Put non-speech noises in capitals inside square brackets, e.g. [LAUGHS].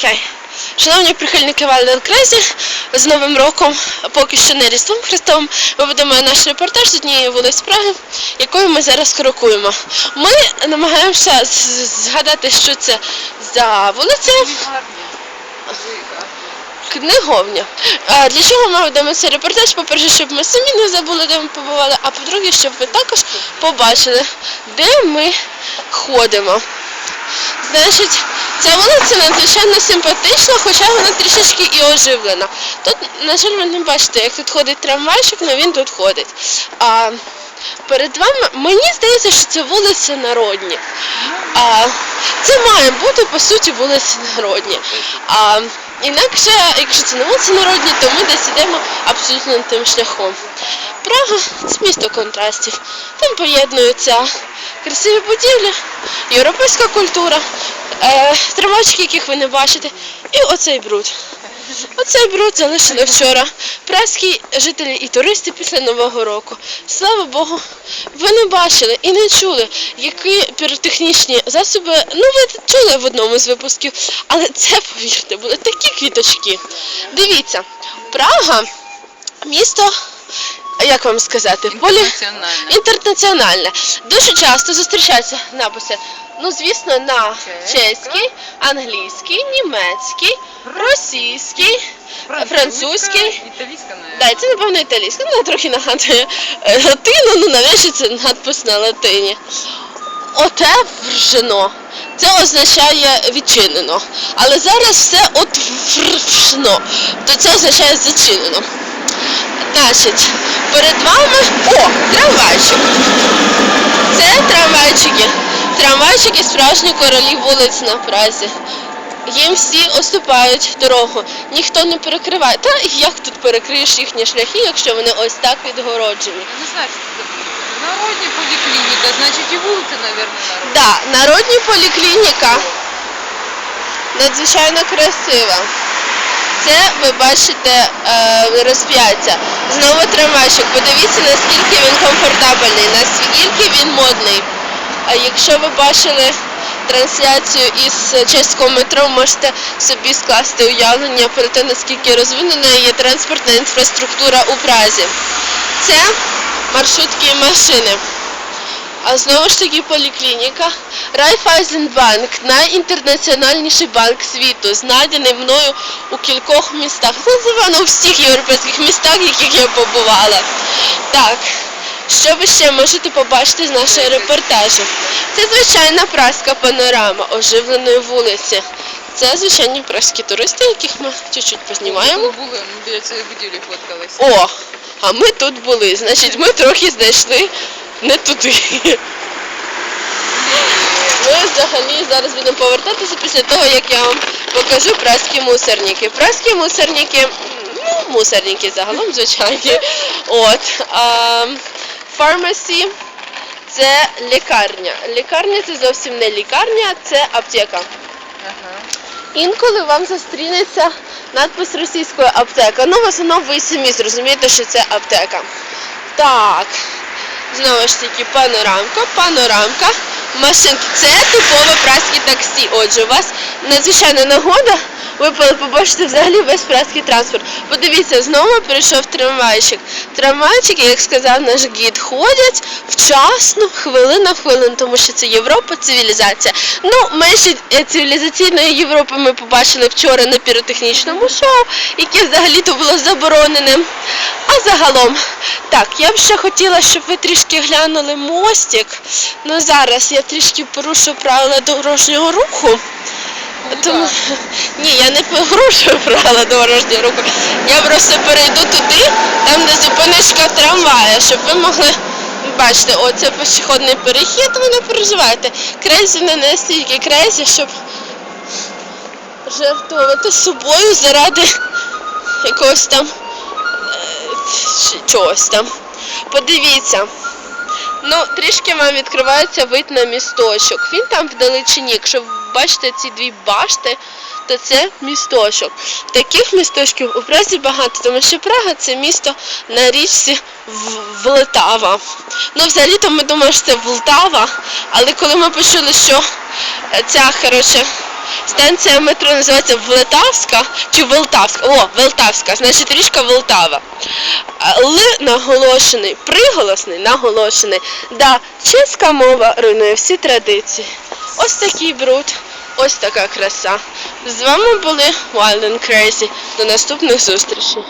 Окей. Шановні прихильники Вайлден Крезі, з Новим роком, поки що не Різдвом Христовим, ми будемо наш репортаж з однієї вулиць Праги, якою ми зараз крокуємо. Ми намагаємося згадати, що це за вулиця. Книговня. А для чого ми ведемо цей репортаж? По-перше, щоб ми самі не забули, де ми побували, а по-друге, щоб ви також побачили, де ми ходимо. Значить, ця вулиця надзвичайно симпатична, хоча вона трішечки і оживлена. Тут, на жаль, ви не бачите, як тут ходить трамвайчик, але він тут ходить. А перед вами, мені здається, що це вулиці народні. А, це має бути, по суті, вулиці народні. А, інакше, якщо це не вулиці народні, то ми десь йдемо абсолютно тим шляхом. Прага це місто контрастів. Там поєднуються красиві будівлі, європейська культура, е, трамвайчики, яких ви не бачите, і оцей бруд. Оцей бруд залишили вчора. Праські жителі і туристи після Нового року. Слава Богу, ви не бачили і не чули, які піротехнічні засоби. Ну, ви чули в одному з випусків, але це, повірте, були такі квіточки. Дивіться, Прага місто, як вам сказати, полі... Інтернаціональне. інтернаціональне. Дуже часто зустрічаються написи. Ну, звісно, на чеський, англійський, німецький, російський, французький. Італійська. Да, це, напевно, італійська. Ну, трохи нагадує е, латину, ну навіщо це надпис на латині. Оте вржено. Це означає відчинено. Але зараз все от вржено. То це означає зачинено. Значить, перед вами. О, трамвайчик. Це трамвайчики. Трамвайчики справжні королі вулиць на Празі. Їм всі уступають дорогу, ніхто не перекриває. Та як тут перекриєш їхні шляхи, якщо вони ось так відгороджені? Не знаю, що це за. Народні поліклініка, значить і вулиця, мабуть. Да, народні поліклініка надзвичайно красива. Це ви бачите е, розп'яття. Знову трамвайчик. Подивіться, наскільки він комфортабельний, наскільки він модний. Якщо ви бачили трансляцію із чеського метро, можете собі скласти уявлення про те, наскільки розвинена є транспортна інфраструктура у Празі. Це маршрутки і машини. А знову ж таки поліклініка. Райфайзенбанк, найінтернаціональніший банк світу, знайдений мною у кількох містах. Називано у всіх європейських містах, в яких я побувала. Так, що ви ще можете побачити з нашого репортажу? Це звичайна праська панорама оживленої вулиці. Це звичайні праські туристи, яких ми чуть-чуть познімаємо. Ми були, ми біля цієї будівлі фоткались. О, а ми тут були. Значить, ми трохи знайшли не туди. Ми взагалі зараз будемо повертатися після того, як я вам покажу праські мусорники. Праські мусорники, ну, мусорники загалом, звичайні. От. А, фармасі це лікарня. Лікарня це зовсім не лікарня, це аптека. Інколи вам зустрінеться надпис російською аптека. Ну, в основному ви самі зрозумієте, що це аптека. Так, знову ж таки, панорамка, панорамка, машинки. Це типове праське таксі. Отже, у вас надзвичайна нагода. Ви побачите взагалі весь праський транспорт. Подивіться, знову прийшов трамвайчик. Трамвайчики, як сказав наш гід, ходять вчасно, хвилина в хвилину, тому що це Європа, цивілізація. Ну, менше цивілізаційної Європи ми побачили вчора на піротехнічному шоу, яке взагалі-то було забороненим. А загалом, так, я б ще хотіла, щоб ви трішки глянули мостик. Ну зараз я трішки порушу правила дорожнього руху. Тому [LAUGHS] ні, я не порушую правила дорожнього руху. Я просто перейду туди, там де зупиночка трамвая, щоб ви могли бачити, оце пішохідний перехід, ви не переживайте. Крейзі не настільки крейзі, щоб жертвувати собою заради якогось там е, чогось там. Подивіться. Ну, трішки вам відкривається вид на місточок. Він там вдалечині. Якщо ви бачите ці дві башти, то це місточок. Таких місточків у Празі багато, тому що Прага це місто на річці Влтава. Ну, взагалі-то ми думаємо, що це Влтава, але коли ми почули, що е, ця, коротше, Станція метро називається Влетавська чи Волтавська. О, Волтавська, значить річка Волтава. Л наголошений, приголосний наголошений. Да, чеська мова руйнує всі традиції. Ось такий бруд, ось така краса. З вами були Wild and Crazy. До наступних зустрічей.